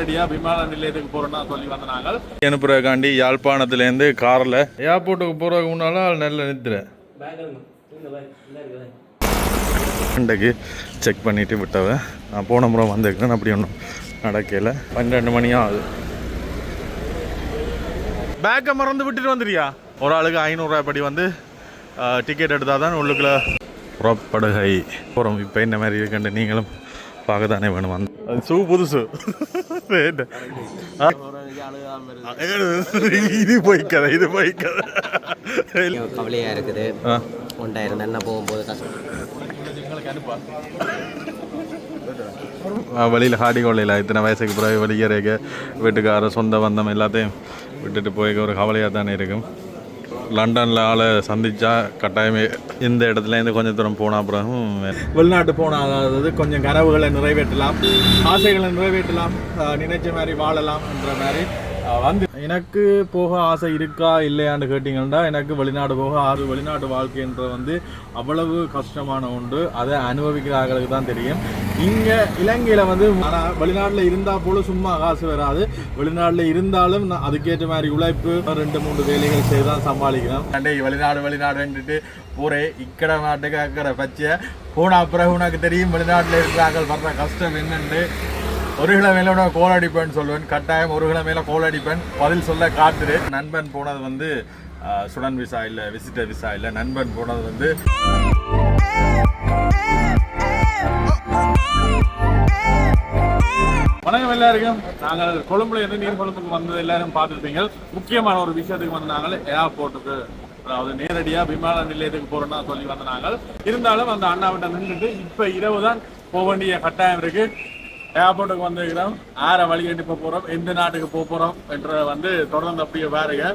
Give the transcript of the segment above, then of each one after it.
நேரடியாக விமான நிலையத்துக்கு போகிறோன்னா சொல்லி வந்த நாங்கள். அனுப்புறதுக்காண்டி யாழ்ப்பாணத்துலேருந்து காரில். ஏர்போர்ட்டுக்கு போகிறதுக்கு முன்னால் நல்ல நிறுத்துற இன்றைக்கு செக் பண்ணிட்டு விட்டவ நான் போன முறை வந்திருக்கேன் அப்படி ஒன்றும் நடக்கல. பன்னெண்டு மணி ஆகுது. பேக்கை மறந்து விட்டுட்டு வந்துறியா ஒரு ஆளுக்கு ஐநூறுரூவா படி வந்து டிக்கெட் எடுத்தால் தான் உள்ளுக்குள்ள புறப்படுகை. போகிறோம் இப்போ என்ன மாதிரி இருக்குன்னு நீங்களும் பார்க்க தானே வேணும் வந்து அது ஷூ புதுசு? இது போய்க்கதை இது போய்க்கதை கவலையாக இருக்குது உண்டாயிருந்தா என்ன போகும்போது கஷ்டம் வெளியில் ஹாடி கொள்ளையில் இத்தனை வயசுக்கு பிறகு வெளியேறக்க வீட்டுக்கார சொந்த பந்தம் எல்லாத்தையும் விட்டுட்டு போய் ஒரு கவலையாக தானே இருக்கும் லண்டனில் ஆளை சந்தித்தா கட்டாயமே இந்த இடத்துல இருந்து கொஞ்சம் தூரம் போன அப்புறம் வெளிநாட்டு போனால் அதாவது கொஞ்சம் கனவுகளை நிறைவேற்றலாம் ஆசைகளை நிறைவேற்றலாம் நினைச்ச மாதிரி வாழலாம் என்ற மாதிரி வந்து. எனக்கு போக ஆசை இருக்கா இல்லையான்னு கேட்டிங்கன்னா எனக்கு வெளிநாடு போக ஆறு வெளிநாட்டு வாழ்க்கைன்ற வந்து அவ்வளவு கஷ்டமான உண்டு. அதை அனுபவிக்கிறார்களுக்கு தான் தெரியும். இங்கே இலங்கையில் வந்து ஆனால் வெளிநாட்டில் இருந்தால் போல சும்மா காசு வராது. வெளிநாட்டில் இருந்தாலும் நான் அதுக்கேற்ற மாதிரி உழைப்பு ரெண்டு மூணு வேலைகள் செய்து தான் சமாளிக்கணும் அண்டே வெளிநாடு வெளிநாடுன்ட்டு பூரே இக்கட நாட்டுக்கு அக்கறை பச்சை போன பிறகு உனக்கு தெரியும் வெளிநாட்டில் இருக்கிறார்கள் வர்ற கஷ்டம் என்னென்று ஒரு கிலோ உடனே கோல் அடிப்பேன் சொல்லுவேன் கட்டாயம் ஒரு கிலோ மேல கோல் அடிப்பேன். பதில் சொல்ல காத்துரு. நண்பன் போனது வந்து ஸ்டூடெண்ட் விசா இல்லை விசிட்டர் விசா இல்லை. நண்பன் போனது வந்து வணக்கம் எல்லாருக்கும். நாங்கள் கொழும்புல இருந்து நீர்கொழும்புக்கு வந்தது எல்லாரும் பார்த்துருப்பீங்க. முக்கியமான ஒரு விஷயத்துக்கு வந்து நாங்கள் ஏர்போர்ட்டுக்கு அதாவது நேரடியாக விமான நிலையத்துக்கு போறோம்னா சொல்லி வந்த நாங்கள். இருந்தாலும் அந்த அண்ணாவிட்ட நின்றுட்டு இப்போ இரவு தான் போக வேண்டிய கட்டாயம் இருக்கு. ஏர்போர்ட்டுக்கு வந்திருக்கிறோம். ஆற வழி கட்டி போக போகிறோம் எந்த நாட்டுக்கு போக போறோம் என்ற வந்து தொடர்ந்து அப்படியே பாருங்க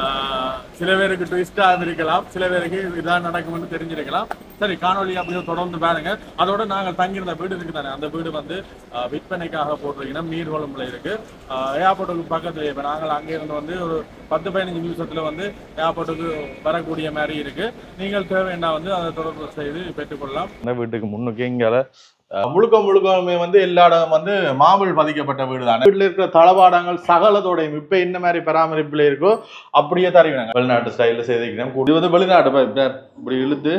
ஆஹ் சில பேருக்கு ட்விஸ்டாக இருக்கலாம் சில பேருக்கு இதான் நடக்கும்னு தெரிஞ்சிருக்கலாம். சரி காணொலி அப்படியே தொடர்ந்து பாருங்க. அதோட நாங்கள் தங்கியிருந்த வீடு இருக்கு தானே? அந்த வீடு வந்து ஆஹ் விற்பனைக்காக போட்டிருக்கணும் நீர்வளம்புல இருக்கு. ஏர்போர்ட்டுக்கு பக்கத்துல இப்போ நாங்கள் அங்கிருந்து வந்து ஒரு பத்து பதினஞ்சு நிமிஷத்துல வந்து ஏர்போர்ட்டுக்கு வரக்கூடிய மாதிரி இருக்கு. நீங்கள் தேவைன்னா வந்து அதை தொடர்பு செய்து பெற்றுக்கொள்ளலாம். இந்த வீட்டுக்கு முன்னுக்கு இங்கே முழுக்க முழுக்கமே வந்து எல்லா இடம் வந்து மாமல் பதிக்கப்பட்ட வீடு தான் வீட்டில் இருக்கிற தளபாடங்கள் சகலத்தோடையும் இப்ப என்ன மாதிரி பராமரிப்புல இருக்கோ அப்படியே தருவினாங்க வெளிநாட்டு ஸ்டைலில் செய்திருக்கிறோம் இது வந்து வெளிநாட்டு இப்ப இப்படி இழுத்து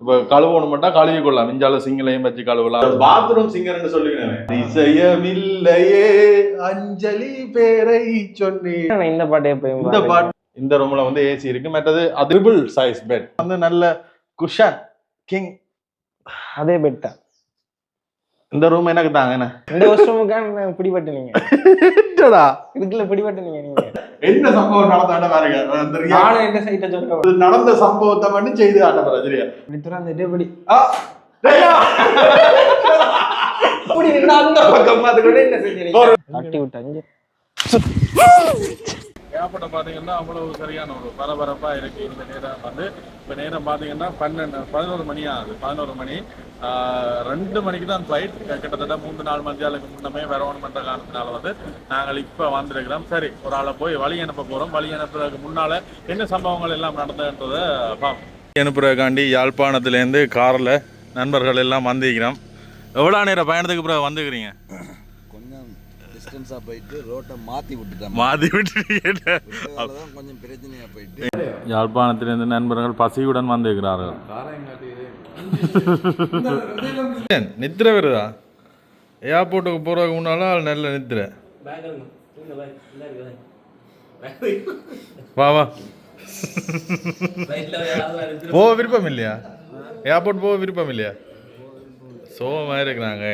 இப்ப கழுவணும் மட்டும் கழுவி கொள்ளலாம். மிஞ்சால சிங்களையும் வச்சு கழுவலாம். பாத்ரூம் சிங்கர்னு சொல்லுகிறேன் இசையமில்லையே அஞ்சலி பேரை சொன்னேன் இந்த பாட்டை இந்த பாட் இந்த ரூம்ல வந்து ஏசி இருக்கு. மற்றது அதிபிள் சைஸ் பெட் வந்து நல்ல குஷன் கிங் அதே பெட் தான். இந்த ரூம் எனக்கு தாங்க என்ன இந்த வருஷமுக்கான பிடிபட்டு நீங்க? என்னடா? இதுக்குள்ள பிடிபட்டு நீங்க நீங்க. என்ன சம்பவம் நடந்தாண்ட பாருங்க நானும் இந்த சைட்டை இது நடந்த சம்பவத்தை மட்டும் செய்து ஆட்ட பாரு சரியா? இப்படி துறந்துட்டு இப்படி. ஆ, டேய், இப்படி நின்னு அந்த பக்கம் பார்த்து கூட என்ன செஞ்சீங்க ஏகப்பட்ட பார்த்தீங்கன்னா அவ்வளவு சரியான ஒரு பரபரப்பா இருக்கு. இந்த நேரம் வந்து இப்போ நேரம் பார்த்தீங்கன்னா பன்னெண்டு பதினோரு மணி ஆகுது. பதினோரு மணி. ரெண்டு மணிக்கு தான் ஃப்ளைட் கிட்டத்தட்ட மூன்று நாலு மணியாளுக்கு முன்னமே வரணுமன்ற காரணத்தினால வந்து நாங்கள் இப்போ வந்திருக்கிறோம். சரி ஒரு ஆளை போய் வழி அனுப்ப போகிறோம் வழி அனுப்புறதுக்கு முன்னால என்ன சம்பவங்கள் எல்லாம் நடந்ததுன்றதை பார்ப்போம் அனுப்புறதுக்காண்டி யாழ்ப்பாணத்துலேருந்து காரில் நண்பர்கள் எல்லாம் வந்திருக்கிறோம். எவ்வளோ நேரம் பயணத்துக்கு பிறகு வந்துக்கிறீங்க டிஸ்டன்ஸாக போயிட்டு ரோட்டை மாற்றி விட்டுட்டேன். மாற்றி விட்டுட்டீங்க. தான் கொஞ்சம் பிரச்சனையாக போயிட்டு. யாழ்ப்பாணத்திலிருந்து நண்பர்கள் பசியுடன் வந்திருக்கிறார்கள். நித்திர வருதா? ஏர்போர்ட்டுக்கு போகிறதுக்கு முன்னால நல்ல நித்திர. வா வா. போக விருப்பம் இல்லையா? ஏர்போர்ட் போக விருப்பம் இல்லையா? சோகமாக இருக்கிறாங்க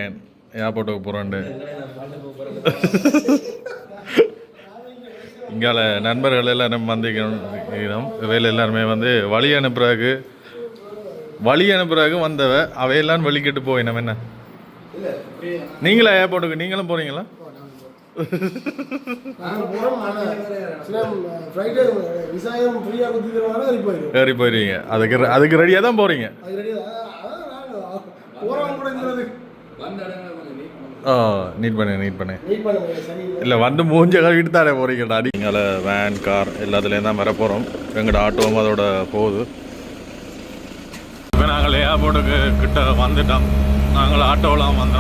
ஏர்போர்ட்டுக்கு போகிறோன்ட்டு இங்கால நண்பர்கள் எல்லாரும் வந்திருக்கிறோம் வேலை எல்லாருமே வந்து வழி அனுப்புறதுக்கு வழி அனுப்புறதுக்கு வந்தவ அவையெல்லாம் வெளிக்கிட்டு நம்ம என்ன? நீங்களா ஏர்போர்ட்டுக்கு? நீங்களும் போகிறீங்களா ஏறி போயிருவீங்க. அதுக்கு ரெ- அதுக்கு ரெடியாக தான் போறீங்க அது ரெடி அதான் நாங்கள் போகிறவங்க கூட இருக்கிறது ஓ நீட் பண்ணு நீட் பண்ணு. இல்லை வந்து மூஞ்ச கழுவிட்டு தானே போறீங்கடா. நீங்கள வேன் கார் எல்லாத்துலேயும் தான் வர போகிறோம் எங்களோட ஆட்டோவும் அதோட போகுது. இப்போ நாங்கள் ஏர்போர்ட்டுக்கு கிட்ட வந்துட்டோம். நாங்கள் ஆட்டோலாம் வந்து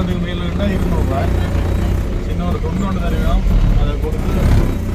காலத்துக்கு மேலே இருந்தால் இருநூறுபா சின்ன ஒரு கொண்டு ஒன்று தருவோம் அதை கொடுத்து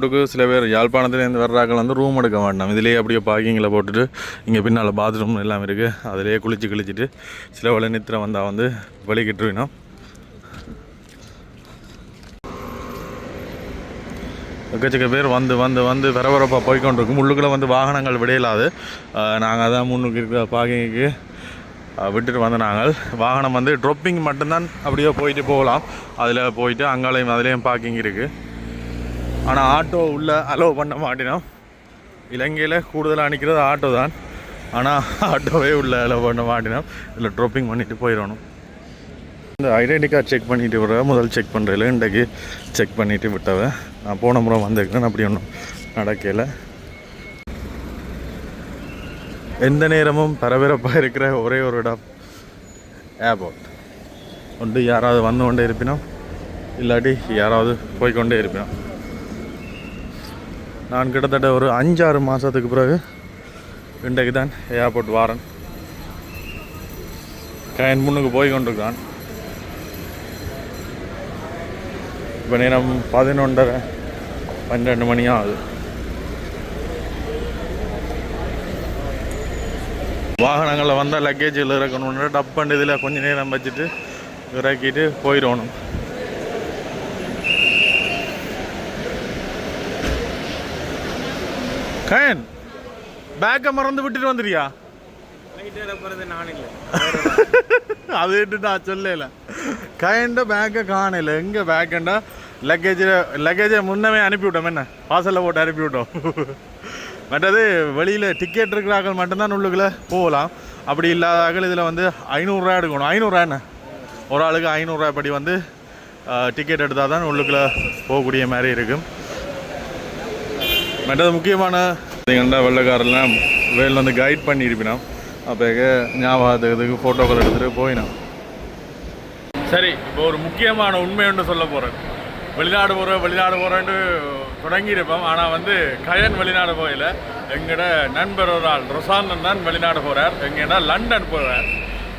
போட்டுக்கு சில பேர் யாழ்ப்பாணத்துலேருந்து வர்றாக்கள் வந்து ரூம் எடுக்க வேண்டாம் இதிலேயே அப்படியே பார்க்கிங்கில் போட்டுட்டு இங்கே பின்னால் பாத்ரூம் எல்லாம் இருக்குது அதிலேயே குளிச்சு கிழிச்சிட்டு சில வழி நித்திரை வந்தால் வந்து வலிக்கிட்டு வேணும் எக்கச்சக்க பேர் வந்து வந்து வந்து விரவரப்பாக போய்க்கொண்டிருக்கும். உள்ளுக்குள்ளே வந்து வாகனங்கள் விடையிலாது நாங்கள் அதான் முன்னுக்கு இருக்கிற பார்க்கிங்க்கு விட்டுட்டு வந்த நாங்கள். வாகனம் வந்து ட்ரொப்பிங் மட்டும்தான் அப்படியே போயிட்டு போகலாம். அதில் போயிட்டு அங்காலையும் அதுலேயும் பார்க்கிங் இருக்குது ஆனால் ஆட்டோ உள்ளே அலோவ் பண்ண மாட்டினோம். இலங்கையில் கூடுதலாக நிற்கிறது ஆட்டோ தான். ஆனால் ஆட்டோவே உள்ளே அலோவ் பண்ண மாட்டினோம். இதில் ட்ராப்பிங் பண்ணிவிட்டு போயிடணும் இந்த ஐடென்டி கார்டு செக் பண்ணிட்டு விடுற முதல் செக் பண்ணுறதில்ல இன்றைக்கு செக் பண்ணிவிட்டு விட்டவ. நான் போன முறை வந்திருக்கிறேன் அப்படி ஒன்றும் நடக்கலை. எந்த நேரமும் பரபரப்பாக இருக்கிற ஒரே ஒரு இடம் ஏர்போர்ட் ஒன்று யாராவது வந்து கொண்டே இருப்பினோம். இல்லாட்டி யாராவது போய்க்கொண்டே இருப்பினோம். நான் கிட்டத்தட்ட ஒரு அஞ்சாறு மாதத்துக்கு பிறகு இன்றைக்கு தான் ஏர்போர்ட் வாரன். கயன் முன்னுக்கு போய் கொண்டிருக்கான் இப்போ நேரம் பதினொன்றரை பன்னெண்டு மணி ஆகுது. வாகனங்களில் வந்தால் லக்கேஜில் இறக்கணுன்ற டப் பண்ணி இதில் கொஞ்ச நேரம் வச்சுட்டு இறக்கிட்டு போயிடணும். கயன் பேக்கை மறந்து விட்டுட்டு வந்துறியா அது நான் சொல்லல. கயண்ட பேக்கை காணல. எங்க பேக்கண்டா லக்கேஜில் லக்கேஜை முன்னமே அனுப்பிவிட்டோம் என்ன? வாசலில் போட்டு அனுப்பிவிட்டோம் மற்றது வெளியில் டிக்கெட் இருக்கிறார்கள் மட்டும்தான் உள்ளுக்குள்ளே போகலாம். அப்படி இல்லாதாக்கள் இதில் வந்து ஐநூறுரூவா எடுக்கணும். ஐநூறுரூவா என்ன? ஒரு ஆளுக்கு ஐநூறுரூவா படி வந்து டிக்கெட் எடுத்தால் தான் உள்ளுக்குள்ளே போகக்கூடிய மாதிரி இருக்கும். மற்றது முக்கியமான பார்த்தீங்கன்னா வெள்ளக்காரெல்லாம் வேல் வந்து கைட் பண்ணியிருப்பினோம். அப்போ ஞாபகத்துக்கு ஃபோட்டோக்கள் எடுத்துகிட்டு போயினோம். சரி இப்போ ஒரு முக்கியமான உண்மை ஒன்று சொல்ல போகிறேன் வெளிநாடு போகிறோம் வெளிநாடு போகிறேன்ட்டு தொடங்கியிருப்போம். ஆனால் வந்து கயன் வெளிநாடு போகல. எங்களோட நண்பர் ஒரு ஆள் ரொசாந்தன் தான் வெளிநாடு போகிறார் எங்கன்னா லண்டன் போகிறார்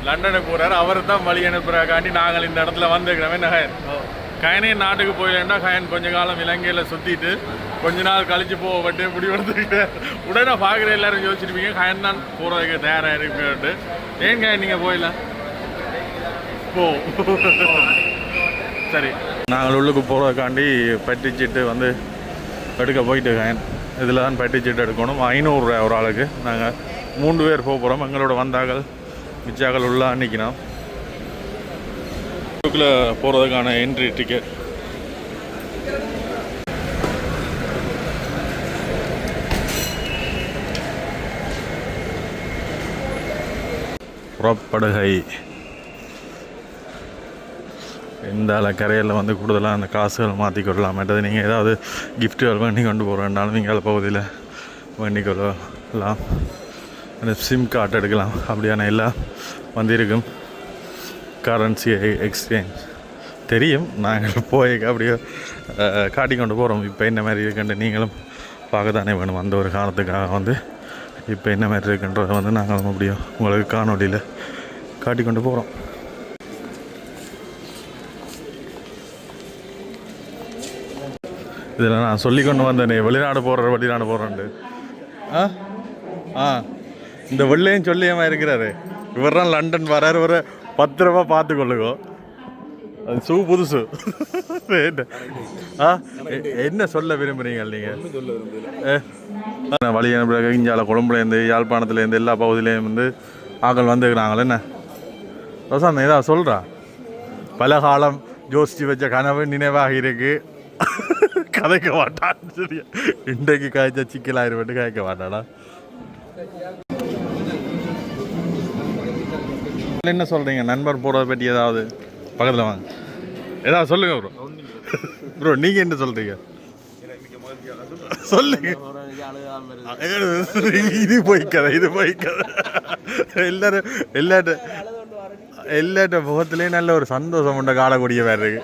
லண்டனுக்கு போகிறார் அவர் தான் வழி அனுப்புகிறக்காண்டி நாங்கள் இந்த இடத்துல வந்துருக்கிறோமே. என்ன கயனே? நாட்டுக்கு போயிலேன்னா கயன் கொஞ்ச காலம் இலங்கையில் சுற்றிட்டு கொஞ்ச நாள் கழிச்சு போகப்பட்டு முடிவெடுத்துக்கிட்டு உடனே பார்க்குற எல்லாரும் யோசிச்சிருப்பீங்க. கயன் தான் போகிறதுக்கு தயாராக இருக்குன்ட்டு ஏன் கயன் நீங்கள் போயில போ. சரி. நாங்கள் உள்ளுக்கு போகிறதுக்காண்டி பட்டிச்சிட்டு வந்து எடுக்க போயிட்டு கயன். இதில் தான் பட்டிச்சிட்டு எடுக்கணும். ஐநூறுரூவா ஒரு ஆளுக்கு. நாங்கள் மூன்று பேர் போக போகிறோம் எங்களோட வந்தாக்கள் மிச்சாக்கள் உள்ள அன்னைக்கினோம் உள்ளுக்குள்ளே போகிறதுக்கான என்ட்ரி டிக்கெட் புறப்படுகை. இந்த கரையில் வந்து கூடுதலாக அந்த காசுகள் மாற்றிக்கொள்ளலாம் மற்றது நீங்கள் ஏதாவது கிஃப்ட்டுகள் வேண்டி கொண்டு போகிறேன்னாலும் நீங்கள் அதில் பகுதியில் வேண்டிக் கொள்ளலாம். அந்த சிம் கார்டு எடுக்கலாம். அப்படியான எல்லாம் வந்திருக்கும் கரன்சி எக்ஸ்சேஞ்ச் தெரியும். நாங்கள் போய் அப்படியே காட்டி கொண்டு போகிறோம் இப்போ என்ன மாதிரி இருக்குன்ட்டு நீங்களும் பார்க்க தானே வேணும். அந்த ஒரு காலத்துக்காக வந்து இப்போ என்ன மாதிரி இருக்குன்றதை வந்து நாங்களும் அப்படியே உங்களுக்கு காணொலியில் காட்டி கொண்டு போகிறோம் இதில் நான் சொல்லி கொண்டு வந்தேனே வெளிநாடு போகிற வெளிநாடு போகிறேன்ட்டு ஆ? ஆ. இந்த வெள்ளையும் சொல்லியமா இருக்கிறாரு? இவர் தான் லண்டன் வராரு ஒரு பத்து ரூபா பார்த்து கொள்ளுங்கோ. அது ஷூ புதுசு? ஆ? என்ன சொல்ல விரும்புறீங்க நீங்கள் ஏ? வழி அனுப்புறாங்க இஞ்சால கொழும்புலேருந்து யாழ்ப்பாணத்துலேருந்து எல்லா பகுதியிலேயும் வந்து ஆக்கள் வந்துக்கிறாங்களே என்ன? ரசாந்த் ஏதாவது சொல்கிறா பல காலம் யோசித்து வச்ச கனவு நினைவாக இருக்கு. கதைக்க மாட்டான் சரியா இன்றைக்கு காய்ச்ச சிக்கலாயிரம் காய்க்க மாட்டாடா. என்ன சொல்றீங்க? நண்பர் போறதை பற்றி ஏதாவது பக்கத்தில் வாங்க. ஏதாவது சொல்லுங்க ப்ரோ ப்ரோ நீங்க என்ன சொல்றீங்க? சொல்லுங்க. இது போய் கதை இது போய் கதை. எல்லாரும் எல்லாட்ட எல்லாட்ட முகத்திலேயும் நல்ல ஒரு சந்தோஷம் உண்ட காலக்கூடிய வேற இருக்கு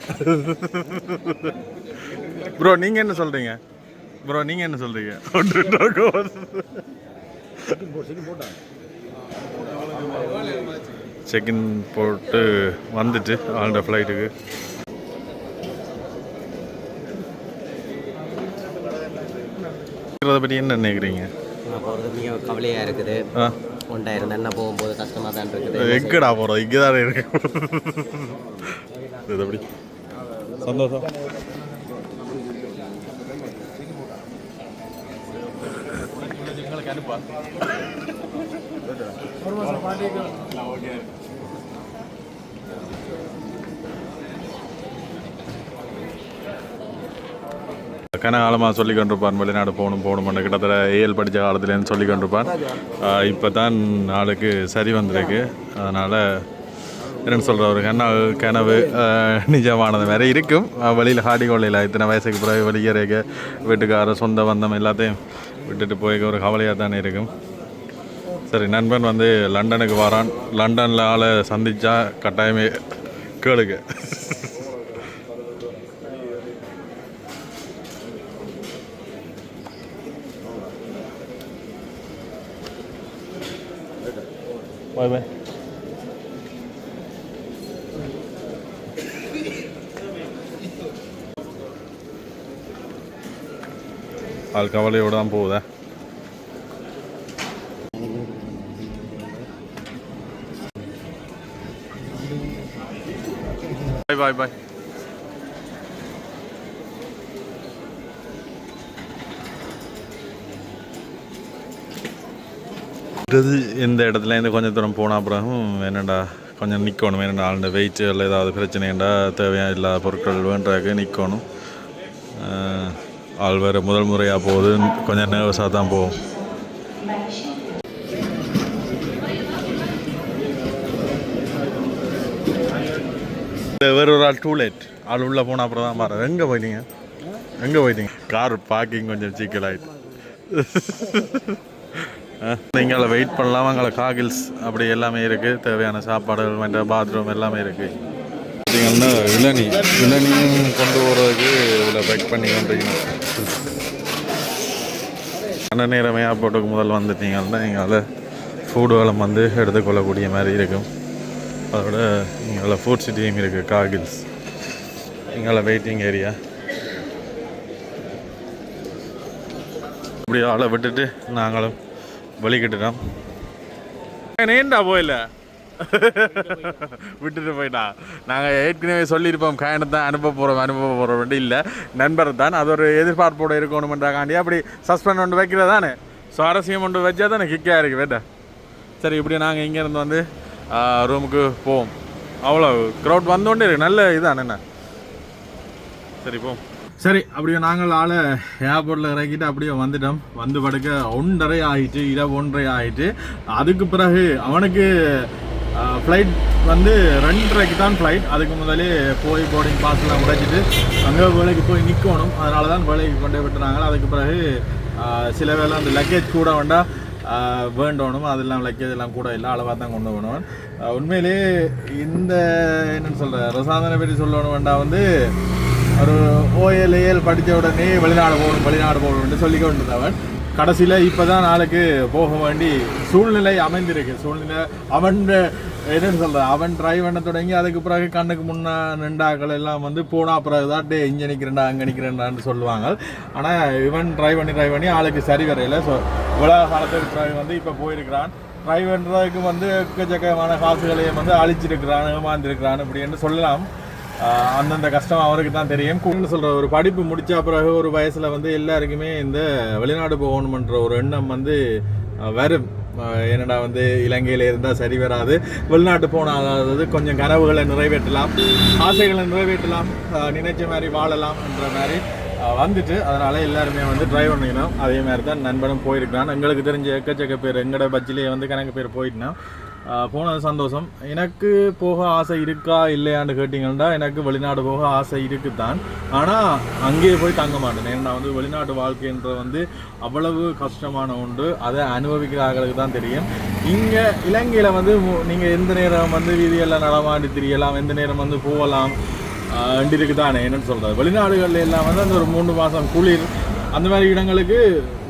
ப்ரோ நீங்கள் என்ன சொல்கிறீங்க ப்ரோ நீங்கள் என்ன சொல்றீங்க? செக்இன் போட்டு வந்துட்டு ஆண்ட ஃப்ளைட்டுக்கு இதை பற்றி என்ன நினைக்கிறீங்க போகிறது மிக கவலையாக இருக்குது ஆ ஒன்றாயிரம் தானே போகும்போது கஷ்டமாக தான் இருக்குது எங்கடா போகிறோம் இங்கே தானே இருக்கு இது எப்படி சந்தோஷம் கனகாலமாக சொல்லி கொண்டிருப்பான் வெளிநாடு போகணும் போகணும்னு கிட்டத்தட்ட ஏஎல் படித்த காலத்துலேருந்து சொல்லி கொண்டிருப்பான் இப்போ தான் நாளுக்கு சரி வந்திருக்கு. அதனால் என்னென்னு சொல்கிற ஒரு கனவு கனவு நிஜமானது வேறு இருக்கும். வெளியில் ஹாடி கொள்ளையில் இத்தனை வயசுக்கு பிறகு வெளியேறக்க வீட்டுக்கார சொந்த பந்தம் எல்லாத்தையும் விட்டுட்டு போய் ஒரு கவலையாக தானே இருக்கும். சரி நண்பன் வந்து லண்டனுக்கு வரான். லண்டனில் ஆளை சந்தித்தா கட்டாயமே கேளுக்கு பாய் பாய் ஆள் கவலையோடு தான் போகுதா பாய் பாய் பாய் இது இந்த இடத்துல இருந்து கொஞ்சம் தூரம் போன அப்புறம் என்னடா கொஞ்சம் நிற்கணும் என்னடா ஆளுடைய வெயிட்டுகள் ஏதாவது பிரச்சனைண்டா தேவையான இல்லாத பொருட்கள் வேண்டாக்கு நிற்கணும் ஆள் வேறு முதல் முறையாக போகுது. கொஞ்சம் நர்வஸாக தான் போகும். இந்த ஒரு ஆள் டூ லேட் ஆள் உள்ளே போன அப்புறம் தான் பாரு. எங்கே போயிட்டீங்க? எங்கே போயிட்டீங்க? கார் பார்க்கிங் கொஞ்சம் சிக்கலாயிட்டு. நீங்கள வெயிட் பண்ணலாம். அங்கே காகில்ஸ் அப்படி எல்லாமே இருக்குது தேவையான சாப்பாடுகள் மற்ற பாத்ரூம் எல்லாமே இருக்குது பார்த்தீங்கன்னா இளநீ. இளநியும் கொண்டு போகிறதுக்கு இதில் பேக் பண்ணி கொண்டிருக்கணும் அந்த நேரம் ஏர்போர்ட்டுக்கு முதல் வந்துட்டீங்கன்னா நீங்கள் ஃபுட்டுகளும் வந்து எடுத்துக்கொள்ளக்கூடிய மாதிரி இருக்கும். அதோட இங்கே ஃபுட் சிட்டியும் இருக்குது காகில்ஸ் இங்கே வெயிட்டிங் ஏரியா இப்படி ஆளை விட்டுட்டு நாங்களும் வெளிக்கிட்டுட்டோம் நேண்டா போயில? விட்டுட்டு போயிட்டா. நாங்கள் ஏற்கனவே சொல்லியிருப்போம் கயனை தான் அனுப்ப போகிறோம் அனுப்ப போகிறோம் இல்லை. நண்பர் தான். அது ஒரு எதிர்பார்ப்போடு இருக்கணுமென்றாக்காண்டி அப்படி சஸ்பெண்ட் ஒன்று வைக்கிறது தானே சுவாரஸ்யம் ஒன்று வச்சா தானே கிக்காக இருக்குது வேட்டா. சரி இப்படி நாங்கள் இங்கேருந்து வந்து ரூமுக்கு போவோம். அவ்வளோ க்ரௌட் வந்தோண்டே இருக்கு. நல்ல இதான் என்ன? சரி போம் சரி அப்படியே நாங்கள் ஆளை ஏர்போர்ட்டில் இறக்கிட்டு அப்படியே வந்துட்டோம். வந்து படுக்க ஒன்றரை ஆகிட்டு இரவு ஒன்றரை ஆகிட்டு அதுக்கு பிறகு அவனுக்கு ஃப்ளைட் வந்து ரெண்டரைக்கு தான் ஃப்ளைட் அதுக்கு முதலே போய் போர்டிங் பாஸ்லாம் உடைச்சிட்டு அங்கே வேலைக்கு போய் நிற்கணும் அதனால தான் வேலைக்கு கொண்டு விட்டுறாங்க. அதுக்கு பிறகு சில வேலை அந்த லக்கேஜ் கூட வேண்டா வேண்டணும். அதெல்லாம் லக்கேஜ் எல்லாம் கூட இல்லை. அளவாக தான் கொண்டு போகணும். உண்மையிலேயே இந்த என்னன்னு சொல்கிற ரசாதனை பற்றி சொல்லணும் வேண்டாம் வந்து ஒரு ஓஎல்ஏஎல் படித்த உடனே வெளிநாடு போகணும் வெளிநாடு போகணும்னு சொல்லி கொண்டிருந்தவன் கடைசியில் இப்போ தான் நாளுக்கு போக வேண்டி சூழ்நிலை அமைந்திருக்கு. சூழ்நிலை அவன் என்னன்னு சொல்ற அவன் ட்ரைவ் பண்ண தொடங்கி அதுக்கு பிறகு கண்ணுக்கு முன்னே நின்றாக்கள் எல்லாம் வந்து போனால் பிறகு தான் டே இங்கே நிற்கிறேன்டா அங்கே நிற்கிறேன்டான்னு சொல்லுவாங்க. ஆனால் இவன் ட்ரைவ் பண்ணி ட்ரைவ் பண்ணி ஆளுக்கு சரி வரையில் ஸோ உலக காலத்தில் ட்ரைவ் வந்து இப்போ போயிருக்கிறான். ட்ரைவ் பண்ணுறதுக்கு வந்து எக்கச்சக்கமான காசுகளையும் வந்து அழிச்சிருக்கிறான் ஏமாந்துருக்கிறான் அப்படின்னு சொல்லலாம். அந்தந்த கஷ்டம் அவருக்கு தான் தெரியும். கூண்டு சொல்ற ஒரு படிப்பு முடிச்ச பிறகு ஒரு வயசுல வந்து எல்லாருக்குமே இந்த வெளிநாடு போகணுமன்ற ஒரு எண்ணம் வந்து வரும். என்னடா வந்து இலங்கையில் இருந்தால் சரி வராது. வெளிநாட்டு போனால் அதாவது கொஞ்சம் கனவுகளை நிறைவேற்றலாம். ஆசைகளை நிறைவேற்றலாம். நினைச்ச மாதிரி வாழலாம் என்ற மாதிரி வந்துட்டு அதனால எல்லாருமே வந்து ட்ரைவ் பண்ணிக்கணும். அதே மாதிரி தான் நண்பனும் போயிருக்கான் எங்களுக்கு தெரிஞ்ச எக்கச்சக்க பேர் எங்களோட பட்ஜிலேயே வந்து கணக்கு பேர் போயிட்டுனா போனது சந்தோஷம். எனக்கு போக ஆசை இருக்கா இல்லையான்னு கேட்டிங்கன்னா எனக்கு வெளிநாடு போக ஆசை இருக்குதான் ஆனால் அங்கேயே போய் தங்க மாட்டேன். ஏன்னா வந்து வெளிநாட்டு வாழ்க்கைன்ற வந்து அவ்வளவு கஷ்டமான ஒன்று. அதை அனுபவிக்கிற தான் தெரியும். இங்கே இலங்கையில் வந்து நீங்கள் எந்த நேரம் வந்து வீதியெல்லாம் நடமாடி திரியலாம் எந்த நேரம் வந்து போகலாம் ரெண்டு இருக்கு தானே என்னன்னு சொல்கிறது வெளிநாடுகளில் எல்லாம் வந்து அந்த ஒரு மூணு மாதம் குளிர் அந்த மாதிரி இடங்களுக்கு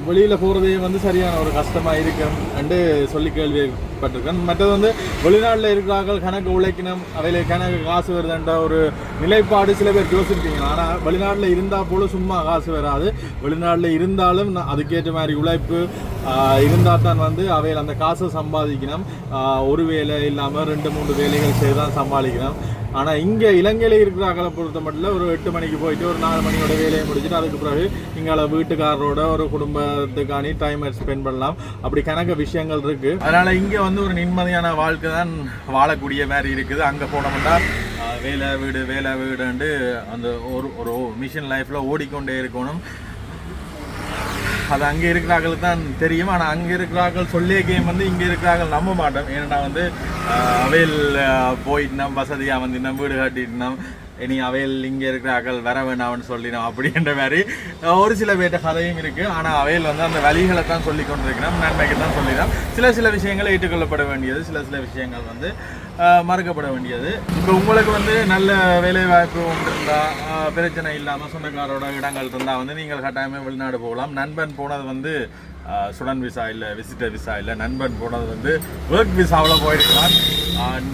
வெளியில் போகிறதே வந்து சரியான ஒரு கஷ்டமாக இருக்கும். என்று சொல்லி கேள்விப்பட்டிருக்கேன். மற்றது வந்து வெளிநாட்டில் இருக்கிறார்கள் கணக்கு உழைக்கணும். அவையில கணக்கு காசு வருதுன்ற ஒரு நிலைப்பாடு சில பேர் யோசிப்பீங்க. ஆனால் வெளிநாட்டில் இருந்தால் போல சும்மா காசு வராது. வெளிநாட்டில் இருந்தாலும் அதுக்கேற்ற மாதிரி உழைப்பு இருந்தால் தான் வந்து அவையில் அந்த காசை சம்பாதிக்கணும். ஒரு வேலை இல்லாமல் ரெண்டு மூணு வேலைகள் செய்து தான் சமாளிக்கணும். ஆனால் இங்கே இலங்கையில் இருக்கிற அகலை பொறுத்த மட்டும் ஒரு எட்டு மணிக்கு போயிட்டு ஒரு நாலு மணியோட வேலையை முடிச்சுட்டு அதுக்கு பிறகு இங்கே வீட்டுக்காரரோட ஒரு குடும்பத்துக்கானி டைம் ஸ்பெண்ட் பண்ணலாம். அப்படி கணக்க விஷயங்கள் இருக்கு. அதனால இங்கே வந்து ஒரு நிம்மதியான வாழ்க்கை தான் வாழக்கூடிய மாதிரி இருக்குது. அங்கே போனோம்னா வேலை வீடு வேலை வீடுன்ட்டு அந்த ஒரு ஒரு மிஷின் லைஃப்பில் ஓடிக்கொண்டே இருக்கணும். அது அங்கே இருக்கிறார்களுக்கு தான் தெரியும். ஆனால் அங்கே இருக்கிறார்கள் சொல்லிய கேம் வந்து இங்கே இருக்கிறார்கள் நம்ப மாட்டோம். ஏன்னா வந்து அவையில் போயிட்டோம் வசதியாக வந்து இன்னும் வீடு கட்டிட்டோம் இனி அவையில் இங்கே இருக்கிறார்கள் வர வேணாம்னு சொல்லினோம் அப்படின்ற மாதிரி ஒரு சில பேர்ட்ட கதையும் இருக்குது ஆனால் அவையில் வந்து அந்த வழிகளை தான் சொல்லி கொண்டிருக்கிறோம் நன்மைக்கு தான் சொல்லிடும் சில சில விஷயங்கள் ஏற்றுக்கொள்ளப்பட வேண்டியது சில சில விஷயங்கள் வந்து மறுக்கப்பட வேண்டியது. இப்போ உங்களுக்கு வந்து நல்ல வேலை வாய்ப்பு ஒன்று இருந்தால் பிரச்சனை இல்லாமல் சொந்தக்காரோட இடங்கள் இருந்தால் வந்து நீங்கள் கட்டாயமே வெளிநாடு போகலாம். நண்பன் போனது வந்து ஸ்டூடெண்ட் விசா இல்லை விசிட்டர் விசா இல்லை நண்பன் போனது வந்து ஒர்க் விசாவில் போயிருக்கலாம்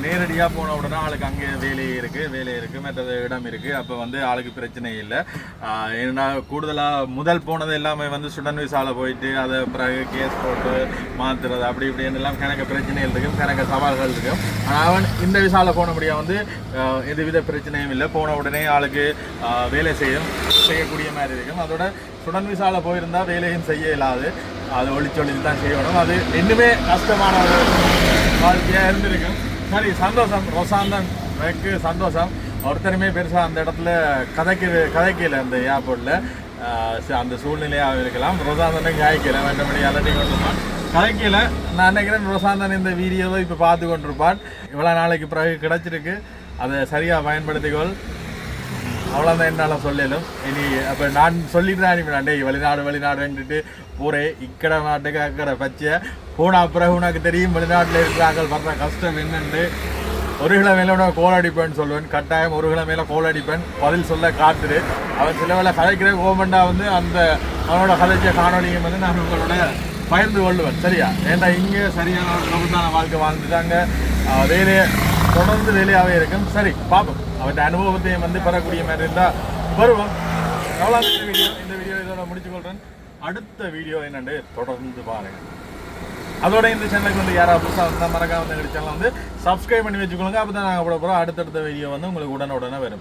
நேரடியாக போன உடனே ஆளுக்கு அங்கே வேலை இருக்குது வேலை இருக்குது மற்றது இடம் இருக்குது அப்போ வந்து ஆளுக்கு பிரச்சனை இல்லை. ஏன்னா கூடுதலாக முதல் போனது எல்லாமே வந்து ஸ்டூடெண்ட் விசாவில் போயிட்டு அதை பிறகு கேஸ் போட்டு மாற்றுறது அப்படி இப்படின்னு எல்லாம் கணக்கு பிரச்சனைகள் இருக்கும் கணக்கு சவால்கள் இருக்கும். ஆனால் அவன் இந்த விசாவில் போன முடியாது வந்து எதுவித பிரச்சனையும் இல்லை. போன உடனே ஆளுக்கு வேலை செய்யும். செய்யக்கூடிய மாதிரி இருக்கும். அதோட சுடன் விசாவில் போயிருந்தா வேலையும் செய்ய இயலாது. அது ஒளிச்சொழித்து தான் செய்யணும். அது இன்னுமே கஷ்டமான ஒரு வாழ்க்கையாக இருந்திருக்கும். சரி சந்தோஷம். ரொசாந்தன் எனக்கு சந்தோஷம். ஒருத்தருமே பெருசாக அந்த இடத்துல கதைக்கு கதைக்கல அந்த ஏர்போர்ட்டில் அந்த சூழ்நிலையாக இருக்கலாம். ரொசாந்தனை காய்க்கல. வேண்டபடி அலட்டி கொண்டிருப்பான். கதைக்கல. நான் நினைக்கிறேன் ரொசாந்தன் இந்த வீடியோவை இப்போ பார்த்து கொண்டிருப்பான். இவ்வளோ நாளைக்கு பிறகு கிடைச்சிருக்கு. அதை சரியாக பயன்படுத்திக்கொள் அவ்வளோதான் என்னால் சொல்லலும். இனி அப்போ நான் சொல்லிட்டு தான் அனுப்பினேன் வெளிநாடு வெளிநாடுன்ட்டு போகிறேன் இக்கட நாட்டுக்கு அக்கட பச்சை போன பிறகு உனக்கு தெரியும் வெளிநாட்டில் இருக்கிறார்கள் வர்ற கஷ்டம் என்னென்று. ஒரு கிலோ மேலே கோல் அடிப்பேன்னு சொல்லுவேன். கட்டாயம் ஒரு கிலோ மேலே கோல் அடிப்பேன். பதில் சொல்ல காத்துரு. அவன் சில வேலை கலைக்கிற கோமெண்டாக வந்து அந்த அவனோட கலைச்ச காணொலியை வந்து நான் உங்களோட பகிர்ந்து கொள்ளுவேன். சரியா? ஏன்னா இங்கே சரியான ஒரு பிரபுத்தான வாழ்க்கை வாழ்ந்துட்டாங்க. வேலையை தொடர்ந்து வேலையாகவே இருக்கும். சரி பார்ப்போம் அவற்றை அனுபவத்தையும் வந்து பெறக்கூடிய மாதிரி இருந்தால் வருவோம். எவ்வளோ இந்த வீடியோ இந்த வீடியோ இதோட முடிச்சுக்கொள்கிறேன் அடுத்த வீடியோ என்னென்று தொடர்ந்து பாருங்க. அதோட இந்த சேனலுக்கு வந்து யாராவது புதுசாக வந்தால் மறக்காம வந்து எங்கள் சேனலை வந்து சப்ஸ்கிரைப் பண்ணி வச்சுக்கோங்க அப்போ தான் நாங்கள் போட போகிறோம் அடுத்தடுத்த வீடியோ வந்து உங்களுக்கு உடனே உடனே வரும்.